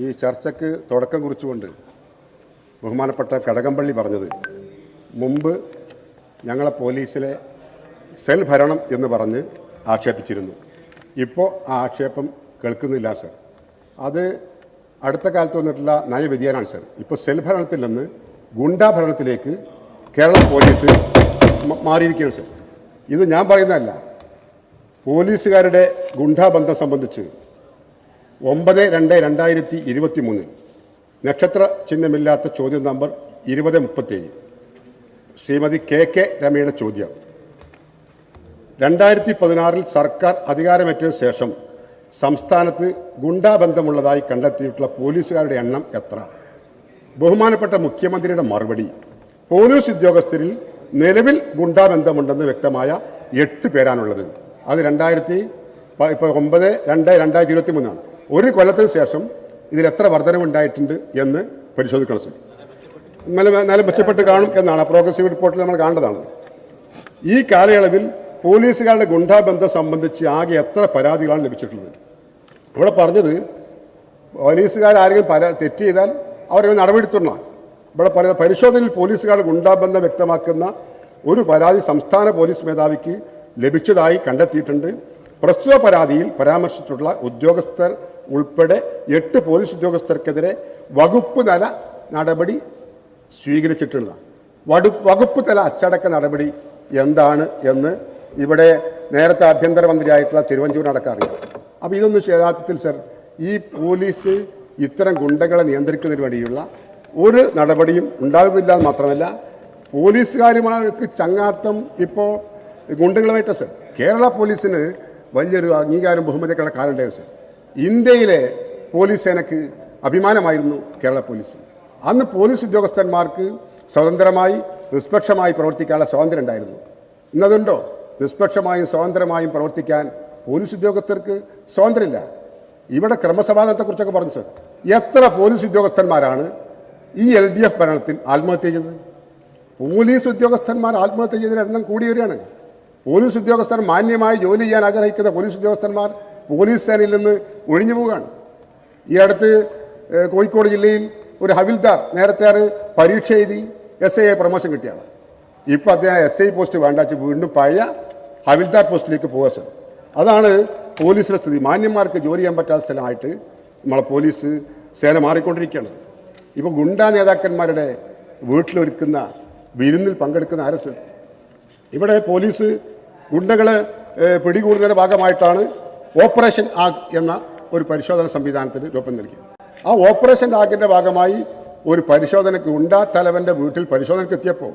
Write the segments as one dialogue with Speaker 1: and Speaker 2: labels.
Speaker 1: ഈ ചർച്ചയ്ക്ക് തുടക്കം കുറിച്ചുകൊണ്ട് ബഹുമാനപ്പെട്ട കടകംപള്ളി പറഞ്ഞത് മുമ്പ് ഞങ്ങളെ പോലീസിലെ സെൽ ഭരണം എന്ന് പറഞ്ഞ് ആക്ഷേപിച്ചിരുന്നു. ഇപ്പോൾ ആ ആക്ഷേപം കേൾക്കുന്നില്ല സർ. അത് അടുത്ത കാലത്ത് വന്നിട്ടുള്ള നയവ്യതിയാനാണ് സർ. ഇപ്പോൾ സെൽ ഭരണത്തിൽ നിന്ന് ഗുണ്ടാ ഭരണത്തിലേക്ക് കേരള പോലീസ് മാറിയിരിക്കുകയാണ് സർ. ഇത് ഞാൻ പറയുന്നതല്ല പോലീസുകാരുടെ ഗുണ്ടാബന്ധം സംബന്ധിച്ച് ഒമ്പത് രണ്ട് രണ്ടായിരത്തി ഇരുപത്തി മൂന്നിൽ നക്ഷത്ര ചിഹ്നമില്ലാത്ത ചോദ്യം നമ്പർ ഇരുപത് മുപ്പത്തേഴ് ശ്രീമതി കെ കെ രമയുടെ ചോദ്യം. രണ്ടായിരത്തി പതിനാറിൽ സർക്കാർ അധികാരമേറ്റതിനു ശേഷം സംസ്ഥാനത്ത് ഗുണ്ടാബന്ധമുള്ളതായി കണ്ടെത്തിയിട്ടുള്ള പോലീസുകാരുടെ എണ്ണം എത്ര? ബഹുമാനപ്പെട്ട മുഖ്യമന്ത്രിയുടെ മറുപടി. പോലീസ് ഉദ്യോഗസ്ഥരിൽ നിലവിൽ ഗുണ്ടാബന്ധമുണ്ടെന്ന് വ്യക്തമായ എട്ട് പേരാണുള്ളത്. അത് രണ്ടായിരത്തി ഇപ്പോൾ ഒമ്പത് രണ്ട് രണ്ടായിരത്തി ഇരുപത്തി മൂന്നാണ് ഒരു കൊല്ലത്തിന് ശേഷം ഇതിൽ എത്ര വർധനവുണ്ടായിട്ടുണ്ട് എന്ന് പരിശോധിക്കണം സർ. നല്ല നല്ല മെച്ചപ്പെട്ട് കാണും എന്നാണ് പ്രോഗ്രസീവ് റിപ്പോർട്ടിൽ നമ്മൾ കാണേണ്ടതാണ്. ഈ കാലയളവിൽ പോലീസുകാരുടെ ഗുണ്ടാബന്ധം സംബന്ധിച്ച് ആകെ എത്ര പരാതികളാണ് ലഭിച്ചിട്ടുള്ളത്? ഇവിടെ പറഞ്ഞത് പോലീസുകാർ ആരെങ്കിലും പരാ തെറ്റ് ചെയ്താൽ അവരെ നടപടിയെടുത്തുന്ന ഇവിടെ പറയുന്ന പരിശോധനയിൽ പോലീസുകാരുടെ ഗുണ്ടാബന്ധം വ്യക്തമാക്കുന്ന ഒരു പരാതി സംസ്ഥാന പോലീസ് മേധാവിക്ക് ലഭിച്ചതായി കണ്ടെത്തിയിട്ടുണ്ട്. പ്രസ്തുത പരാതിയിൽ പരാമർശിച്ചിട്ടുള്ള ഉദ്യോഗസ്ഥർ ഉൾപ്പെടെ എട്ട് പോലീസ് ഉദ്യോഗസ്ഥർക്കെതിരെ വകുപ്പ് തല നടപടി സ്വീകരിച്ചിട്ടുള്ള വടു വകുപ്പ് തല അച്ചടക്ക നടപടി എന്താണ് എന്ന് ഇവിടെ നേരത്തെ ആഭ്യന്തരമന്ത്രിയായിട്ടുള്ള തിരുവഞ്ചൂർ അറിയാം. അപ്പോൾ ഇതൊന്നും യഥാർത്ഥത്തിൽ സർ ഈ പോലീസ് ഇത്തരം ഗുണ്ടകളെ നിയന്ത്രിക്കുന്നതിന് വേണ്ടിയുള്ള ഒരു നടപടിയും ഉണ്ടാകുന്നില്ല എന്ന് മാത്രമല്ല പോലീസുകാരുമാർക്ക് ചങ്ങാത്തം ഇപ്പോൾ ഗുണ്ടകളുമായിട്ട് സർ കേരള പോലീസിന് വലിയൊരു അംഗീകാരം ബഹുമതിക്കുള്ള കാലുണ്ടായിരുന്നു സർ. ഇന്ത്യയിലെ പോലീസ് സേനയ്ക്ക് അഭിമാനമായിരുന്നു കേരള പോലീസ്. അന്ന് പോലീസ് ഉദ്യോഗസ്ഥന്മാർക്ക് സ്വതന്ത്രമായി നിഷ്പക്ഷമായി പ്രവർത്തിക്കാനുള്ള സ്വാതന്ത്ര്യം ഉണ്ടായിരുന്നു. ഇന്നതുണ്ടോ? നിഷ്പക്ഷമായും സ്വതന്ത്രമായും പ്രവർത്തിക്കാൻ പോലീസ് ഉദ്യോഗസ്ഥർക്ക് സ്വാതന്ത്ര്യമില്ല. ഇവിടെ ക്രമസമാധാനത്തെക്കുറിച്ചൊക്കെ പറഞ്ഞു സർ. എത്ര പോലീസ് ഉദ്യോഗസ്ഥന്മാരാണ് ഈ എൽ ഡി എഫ് ഭരണത്തിൽ ആത്മഹത്യ ചെയ്തത്? പോലീസ് ഉദ്യോഗസ്ഥന്മാർ ആത്മഹത്യ ചെയ്തതിന് എണ്ണം കൂടി വരികയാണ് പോലീസ് ഉദ്യോഗസ്ഥർ മാന്യമായി ജോലി ചെയ്യാൻ ആഗ്രഹിക്കുന്ന പോലീസ് ഉദ്യോഗസ്ഥന്മാർ പോലീസ് സേനയിൽ നിന്ന് ഒഴിഞ്ഞു പോവുകയാണ്. ഈ അടുത്ത് കോഴിക്കോട് ജില്ലയിൽ ഒരു ഹവിൽദാർ നേരത്തെ പരീക്ഷ എഴുതി എസ് ഐ പ്രൊമോഷൻ കിട്ടിയാണ് ഇപ്പോൾ അദ്ദേഹം എസ് ഐ പോസ്റ്റ് വേണ്ടാച്ച് വീണ്ടും പഴയ ഹവിൽദാർ പോസ്റ്റിലേക്ക് പോകാൻ ശ്രമം അതാണ് പോലീസിലെ സ്ഥിതി. മാന്യന്മാർക്ക് ജോലി ചെയ്യാൻ പറ്റാത്ത സ്ഥലമായിട്ട് നമ്മളെ പോലീസ് സേന മാറിക്കൊണ്ടിരിക്കുകയാണ്. ഇപ്പോൾ ഗുണ്ടാ നേതാക്കന്മാരുടെ വീട്ടിലൊരുക്കുന്ന വിരുന്നിൽ പങ്കെടുക്കുന്ന ആരസ് ഇവിടെ പോലീസ് ഗുണ്ടകളെ പിടികൂടുന്നതിന്റെ ഭാഗമായിട്ടാണ് ഓപ്പറേഷൻ ആഗ് എന്ന ഒരു പരിശോധന സംവിധാനത്തിന് രൂപം നൽകി ആ ഓപ്പറേഷൻ ആഗിന്റെ ഭാഗമായി ഒരു പരിശോധനയ്ക്ക് ഉണ്ടാ തലവന്റെ വീട്ടിൽ പരിശോധനയ്ക്ക് എത്തിയപ്പോൾ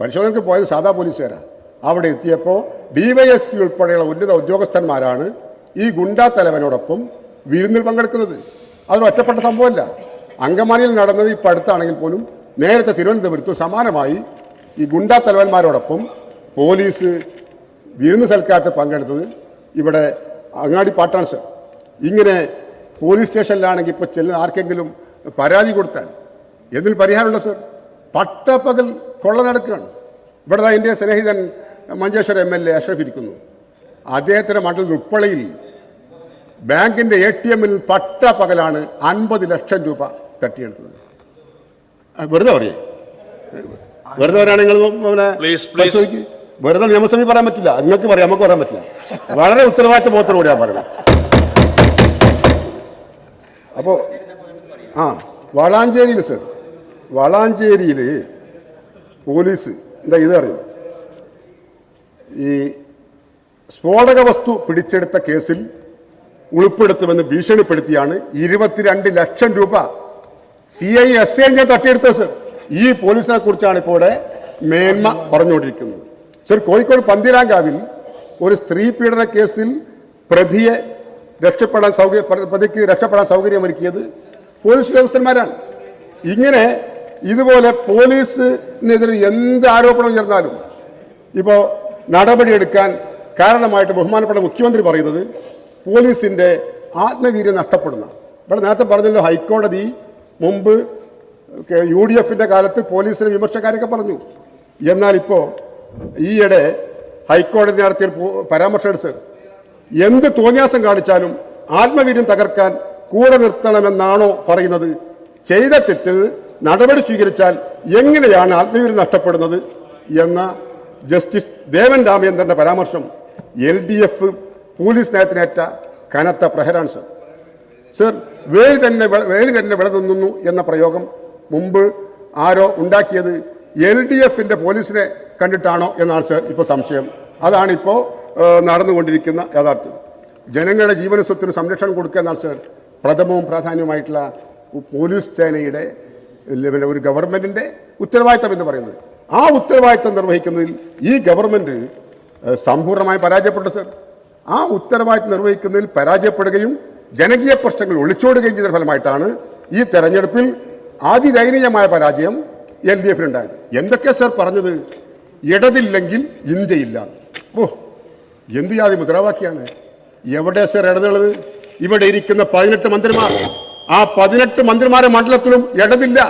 Speaker 1: പരിശോധനയ്ക്ക് പോയത് സാധാ പോലീസുകാരാണ് അവിടെ എത്തിയപ്പോൾ ഡിവൈഎസ്പി ഉൾപ്പെടെയുള്ള ഉന്നത ഉദ്യോഗസ്ഥന്മാരാണ് ഈ ഗുണ്ടാ തലവനോടൊപ്പം വിരുന്നിൽ പങ്കെടുക്കുന്നത്. അതൊരു ഒറ്റപ്പെട്ട സംഭവമല്ല. അങ്കമാലിയിൽ നടന്നത് ഇപ്പം അടുത്താണെങ്കിൽ പോലും നേരത്തെ തിരുവനന്തപുരത്തും സമാനമായി ഈ ഗുണ്ടാ തലവന്മാരോടൊപ്പം പോലീസ് വിരുന്ന് സൽക്കാരത്തിൽ പങ്കെടുത്തത് ഇവിടെ അങ്ങാടി പാട്ടാണ് സർ. ഇങ്ങനെ പോലീസ് സ്റ്റേഷനിലാണെങ്കിൽ ഇപ്പോൾ ചെല്ലുന്ന ആർക്കെങ്കിലും പരാതി കൊടുത്താൽ എന്തിൽ പരിഹാരമുള്ള സർ? പട്ടപ്പകൽ കൊള്ള നടക്കുകയാണ്. ഇവിടെ എന്റെ സ്നേഹിതൻ Manjeshwaram M L A Ashraf ഇരിക്കുന്നു. അദ്ദേഹത്തിന്റെ മണ്ഡലത്തിൽ ഉപ്പളയിൽ ബാങ്കിന്റെ എ ടി എമ്മിൽ പട്ട പകലാണ് അൻപത് ലക്ഷം രൂപ തട്ടിയെടുത്തത്. വെറുതെ പറയേ. വെറുതെ പറയുകയാണെങ്കിൽ വെറുതെ നിയമസഭയിൽ പറയാൻ പറ്റില്ല. നിങ്ങൾക്ക് പറയാം നമുക്ക് പറയാൻ പറ്റില്ല. വളരെ ഉത്തരവാദിത്ത ബോധത്തോടു കൂടിയാ പറയണം അപ്പോൾ ആ വളാഞ്ചേരിയിൽ സർ. വളാഞ്ചേരിയിൽ പോലീസ് എന്താ ഇത് അറിയും? ഈ സ്ഫോടക വസ്തു പിടിച്ചെടുത്ത കേസിൽ ഉൾപ്പെടുത്തുമെന്ന് ഭീഷണിപ്പെടുത്തിയാണ് ഇരുപത്തിരണ്ട് ലക്ഷം രൂപ സി ഐ എസ് ഐ ഞാൻ തട്ടിയെടുത്തത് സർ. ഈ പോലീസിനെ കുറിച്ചാണ് ഇപ്പോൾ മേന്മ പറഞ്ഞുകൊണ്ടിരിക്കുന്നത്. സർ കോഴിക്കോട് പന്തിരാങ്കാവിൽ ഒരു സ്ത്രീ പീഡന കേസിൽ പ്രതിയെ രക്ഷപ്പെടാൻ സൗകര്യ പ്രതിക്ക് രക്ഷപ്പെടാൻ സൗകര്യമൊരുക്കിയത് പോലീസ് ഉദ്യോഗസ്ഥന്മാരാണ്. ഇങ്ങനെ ഇതുപോലെ പോലീസിനെതിരെ എന്ത് ആരോപണം ഉയർന്നാലും ഇപ്പോൾ നടപടിയെടുക്കാൻ കാരണമായിട്ട് ബഹുമാനപ്പെട്ട മുഖ്യമന്ത്രി പറയുന്നത് പോലീസിന്റെ ആത്മവീര്യം നഷ്ടപ്പെടുന്ന ഇവിടെ നേരത്തെ പറഞ്ഞല്ലോ ഹൈക്കോടതി മുമ്പ് യു ഡി എഫിന്റെ കാലത്ത് പോലീസിന് വിമർശക്കാരൊക്കെ പറഞ്ഞു. എന്നാൽ ഇപ്പോൾ ഈയിടെ ഹൈക്കോടതി നടത്തിയ പരാമർശം എടുത്ത് എന്ത് തോന്നിയാസം കാണിച്ചാലും ആത്മവീര്യം തകർക്കാൻ കൂടെ നിർത്തണമെന്നാണോ പറയുന്നത്? ചെയ്ത തെറ്റിന് നടപടി സ്വീകരിച്ചാൽ എങ്ങനെയാണ് ആത്മവീര്യം നഷ്ടപ്പെടുന്നത് എന്ന ജസ്റ്റിസ് ദേവൻ രാമചന്ദ്രന്റെ പരാമർശം എൽ ഡി എഫ് പോലീസ് നയത്തിനേറ്റ കനത്ത പ്രഹരാണ് സർ. സർ വേലി തന്നെ വേലി തന്നെ വിളതുന്നു എന്ന പ്രയോഗം മുമ്പ് ആരോ ഉണ്ടാക്കിയത് എൽ ഡി എഫിന്റെ പോലീസിനെ കണ്ടിട്ടാണോ എന്നാണ് സർ ഇപ്പോൾ സംശയം. അതാണിപ്പോൾ നടന്നുകൊണ്ടിരിക്കുന്ന യാഥാർത്ഥ്യം. ജനങ്ങളുടെ ജീവന സ്വത്തിന് സംരക്ഷണം കൊടുക്കുക എന്നാണ് സർ പ്രഥമവും പ്രാധാന്യവുമായിട്ടുള്ള പോലീസ് സേനയുടെ പിന്നെ ഒരു ഗവൺമെന്റിന്റെ ഉത്തരവാദിത്തം എന്ന് പറയുന്നത്. ആ ഉത്തരവാദിത്തം നിർവഹിക്കുന്നതിൽ ഈ ഗവൺമെന്റ് സമ്പൂർണമായി പരാജയപ്പെട്ടു സർ. ആ ഉത്തരവാദിത്തം നിർവഹിക്കുന്നതിൽ പരാജയപ്പെടുകയും ജനകീയ പ്രശ്നങ്ങൾ ഒളിച്ചോടുകയും ചെയ്ത ഫലമായിട്ടാണ് ഈ തെരഞ്ഞെടുപ്പിൽ അതിദയനീയമായ പരാജയം എൽ ഡി എഫിനുണ്ടായത്. എന്തൊക്കെ സർ പറഞ്ഞത്? ഇടതില്ലെങ്കിൽ ഇന്ത്യയില്ല. ഓ എന്ത് ജാതി മുദ്രാവാക്യാണ്? എവിടെ സർ ഇടതുള്ളത്? ഇവിടെ ഇരിക്കുന്ന പതിനെട്ട് മന്ത്രിമാർ. ആ പതിനെട്ട് മന്ത്രിമാരെ മണ്ഡലത്തിലും ഇടതില്ല.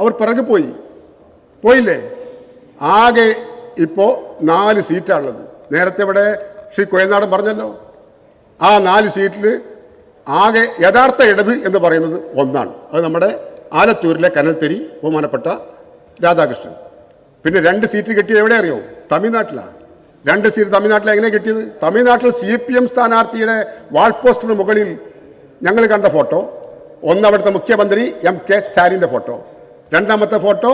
Speaker 1: അവർ പിറകു പോയി. പോയില്ലേ? ആകെ ഇപ്പോ നാല് സീറ്റാണുള്ളത്. നേരത്തെ ഇവിടെ ശ്രീ കോയനാടൻ പറഞ്ഞല്ലോ. ആ നാല് സീറ്റിൽ ആകെ യഥാർത്ഥ ഇടത് എന്ന് പറയുന്നത് ഒന്നാണ്. അത് നമ്മുടെ ആലത്തൂരിലെ കനൽത്തരി ബഹുമാനപ്പെട്ട രാധാകൃഷ്ണൻ. പിന്നെ രണ്ട് സീറ്റ് കിട്ടിയത് എവിടെ അറിയോ? തമിഴ്നാട്ടിലാണ് രണ്ട് സീറ്റ് തമിഴ്നാട്ടിൽ എങ്ങനെ കിട്ടിയത്? തമിഴ്നാട്ടിൽ സി പി എം സ്ഥാനാർത്ഥിയുടെ വാൾ പോസ്റ്ററിന് മുകളിൽ ഞങ്ങൾ കണ്ട ഫോട്ടോ. ഒന്ന് അവിടുത്തെ മുഖ്യമന്ത്രി എം കെ സ്റ്റാലിന്റെ ഫോട്ടോ. രണ്ടാമത്തെ ഫോട്ടോ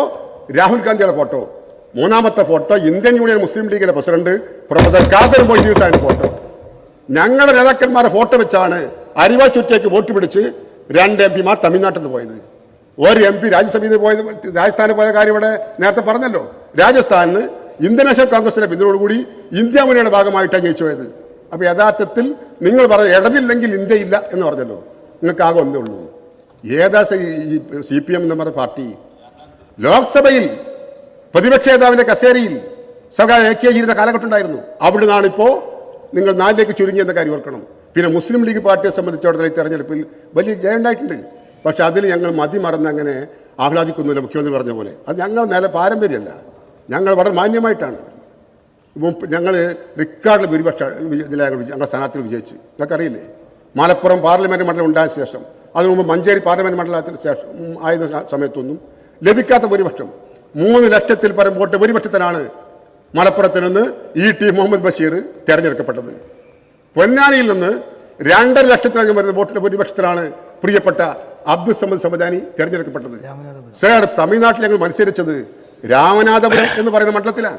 Speaker 1: രാഹുൽ ഗാന്ധിയുടെ ഫോട്ടോ. മൂന്നാമത്തെ ഫോട്ടോ ഇന്ത്യൻ യൂണിയൻ മുസ്ലിം ലീഗിലെ president professor Khader Moideen photo. ഞങ്ങളുടെ നേതാക്കന്മാരെ ഫോട്ടോ വെച്ചാണ് അരിവ ചുറ്റേക്ക് വോട്ട് പിടിച്ച് രണ്ട് എം പിമാർ തമിഴ്നാട്ടിൽ നിന്ന് പോയത്. ഒരു എം പി രാജ്യസഭയിൽ പോയത് രാജസ്ഥാനിൽ പോയ കാര്യം ഇവിടെ നേരത്തെ പറഞ്ഞല്ലോ. രാജസ്ഥാനിന് ഇന്ത്യൻ നാഷണൽ കോൺഗ്രസിന്റെ പിന്തുണയോടുകൂടി ഇന്ത്യ മുന്നണിയുടെ ഭാഗമായിട്ടാണ് ജയിച്ചു പോയത് അപ്പൊ യഥാർത്ഥത്തിൽ നിങ്ങൾ പറഞ്ഞ ഇടതില്ലെങ്കിൽ ഇന്ത്യ ഇല്ല എന്ന് പറഞ്ഞല്ലോ. നിങ്ങൾക്ക് ആകെ ഒന്നേ ഉള്ളൂ. ഏതാ സി പി എം എന്ന് പറഞ്ഞ പാർട്ടി? ലോക്സഭയിൽ പ്രതിപക്ഷ നേതാവിന്റെ കസേരയിൽ സഖാ എ കെ ഇരുന്ന കാലഘട്ടം ഉണ്ടായിരുന്നു അവിടെ നിന്നാണിപ്പോ നിങ്ങൾ നാലിലേക്ക് ചുരുങ്ങിയെന്ന കാര്യം ഓർക്കണം. പിന്നെ മുസ്ലിം ലീഗ് പാർട്ടിയെ സംബന്ധിച്ചിടത്തോളം ഈ തെരഞ്ഞെടുപ്പിൽ വലിയ ജയം ഉണ്ടായിട്ടുണ്ട്. പക്ഷെ അതിൽ ഞങ്ങൾ മതി മറന്ന് അങ്ങനെ ആഹ്ലാദിക്കുന്നില്ല മുഖ്യമന്ത്രി പറഞ്ഞ പോലെ. അത് ഞങ്ങൾ നില പാരമ്പര്യമല്ല. ഞങ്ങൾ വളരെ മാന്യമായിട്ടാണ്. ഞങ്ങൾ റിക്കാർഡിൽ ഭൂരിപക്ഷ ഇതിലെ ഞങ്ങൾ സ്ഥാനാർത്ഥികൾ വിജയിച്ചു. ഇതൊക്കെ അറിയില്ലേ മലപ്പുറം പാർലമെന്റ് മണ്ഡലം ഉണ്ടായ ശേഷം അതിനു മുമ്പ് മഞ്ചേരി പാർലമെന്റ് മണ്ഡലത്തിന് ശേഷം ആയ ആയിരുന്ന സമയത്തൊന്നും ലഭിക്കാത്ത ഭൂരിപക്ഷം. മൂന്ന് ലക്ഷത്തിൽ പരം വോട്ട് ഭൂരിപക്ഷത്തിനാണ് മലപ്പുറത്ത് നിന്ന് ഇ ടി മുഹമ്മദ് ബഷീർ തെരഞ്ഞെടുക്കപ്പെട്ടത്. പൊന്നാനിയിൽ നിന്ന് രണ്ടര ലക്ഷത്തിലധികം വരുന്ന വോട്ടിന്റെ ഭൂരിപക്ഷത്തിലാണ് പ്രിയപ്പെട്ട അബ്ദുൽ സമദ് സമദാനി തെരഞ്ഞെടുക്കപ്പെട്ടത്. സർ തമിഴ്നാട്ടിൽ ഞങ്ങൾ മത്സരിച്ചത് രാമനാഥപുരം എന്ന് പറയുന്ന മണ്ഡലത്തിലാണ്.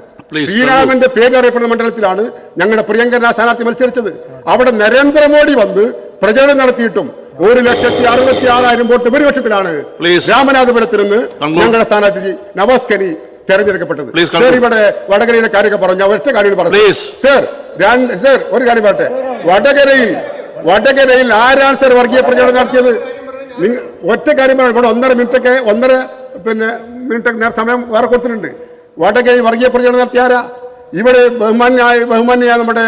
Speaker 1: ശ്രീരാമന്റെ പേരറിയപ്പെടുന്ന മണ്ഡലത്തിലാണ് ഞങ്ങളുടെ പ്രിയങ്കരനാ സ്ഥാനാർത്ഥി മത്സരിച്ചത്. അവിടെ നരേന്ദ്രമോദി വന്ന് പ്രചരണം നടത്തിയിട്ടും ഒരു ലക്ഷത്തി അറുപത്തി ആറായിരം വോട്ട് ഭൂരിപക്ഷത്തിലാണ് രാമനാഥപുരത്തിൽ നിന്ന് ഞങ്ങളുടെ സ്ഥാനാർത്ഥി നവാസ് കനി തെരഞ്ഞെടുക്കപ്പെട്ടത് സർ ഇവിടെ വടകരയിലെ കാര്യമൊക്കെ പറഞ്ഞു ഒറ്റ കാര്യം പറഞ്ഞു സർ സർ ഒരു കാര്യം പറട്ടെ വടകരയിൽ വടകരയിൽ ആരാണ് സർ വർഗീയ പ്രചരണം നടത്തിയത്? നിങ്ങൾ ഒറ്റ കാര്യം ഇവിടെ ഒന്നര മിനിറ്റൊക്കെ ഒന്നര പിന്നെ മിനിറ്റ് നേരെ സമയം വേറെ കൊടുത്തിട്ടുണ്ട്. വടകരയിൽ വർഗീയ പ്രചരണം നടത്തിയാരാ ഇവിടെ ബഹുമാന്യായ ബഹുമാന്യായ നമ്മുടെ.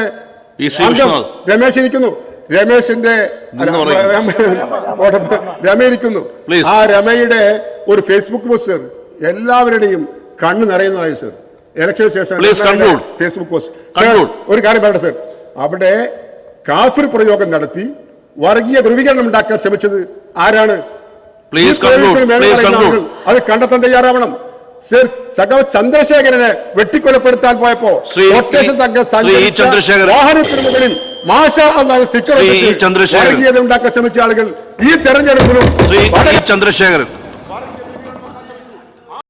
Speaker 1: രമേശ് ഇരിക്കുന്നു. രമേശിന്റെ രമ ഇരിക്കുന്നു. ആ രമയുടെ ഒരു ഫേസ്ബുക്ക് പോസ്റ്റ് സർ. എല്ലാവരുടെയും കണ്ണ് നിറയുന്നതായി സർ. ഇലക്ഷന് ശേഷം. Facebook post. ഒരു കാര്യം പറയട്ടെ സർ. അവിടെ കാഫിർ പ്രയോഗം നടത്തി വർഗീയ ധ്രുവീകരണം ഉണ്ടാക്കാൻ ശ്രമിച്ചത് ആരാണ്?
Speaker 2: Please
Speaker 1: അത് കണ്ടെത്താൻ തയ്യാറാവണം സർ സഖാവ് ചന്ദ്രശേഖരനെ വെട്ടിക്കൊലപ്പെടുത്താൻ പോയപ്പോ. വാഹനത്തിന് മുകളിൽ മാഷ എന്ന സ്റ്റിക്കർ ഉണ്ടാക്കാൻ ശ്രമിച്ച ആളുകൾ ഈ തെരഞ്ഞെടുപ്പിലും
Speaker 2: ചന്ദ്രശേഖരൻ